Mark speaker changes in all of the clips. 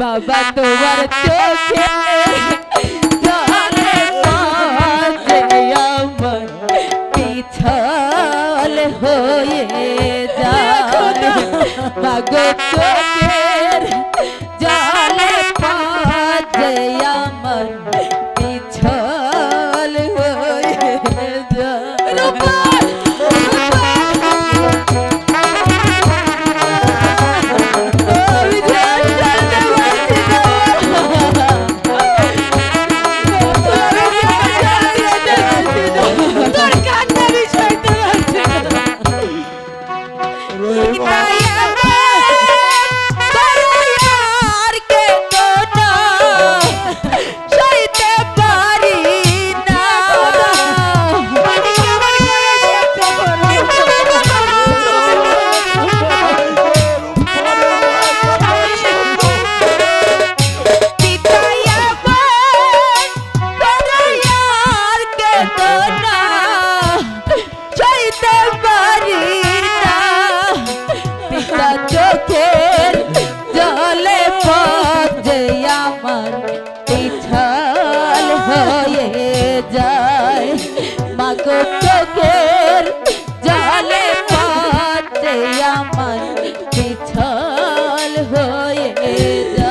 Speaker 1: বাবা, তোমার চোখে জলে মাঝে আমার পিছল হয়ে যায়। বাগো চোখের জলে মাঝে আমার পিছল হয়ে যায়। চোখের জলে পথে আমার পিছল হয়ে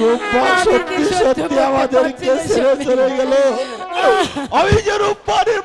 Speaker 2: রূপা সত্যি সত্যি আমাদেরকে ছেড়ে চলে গেল আমি যে রূপারের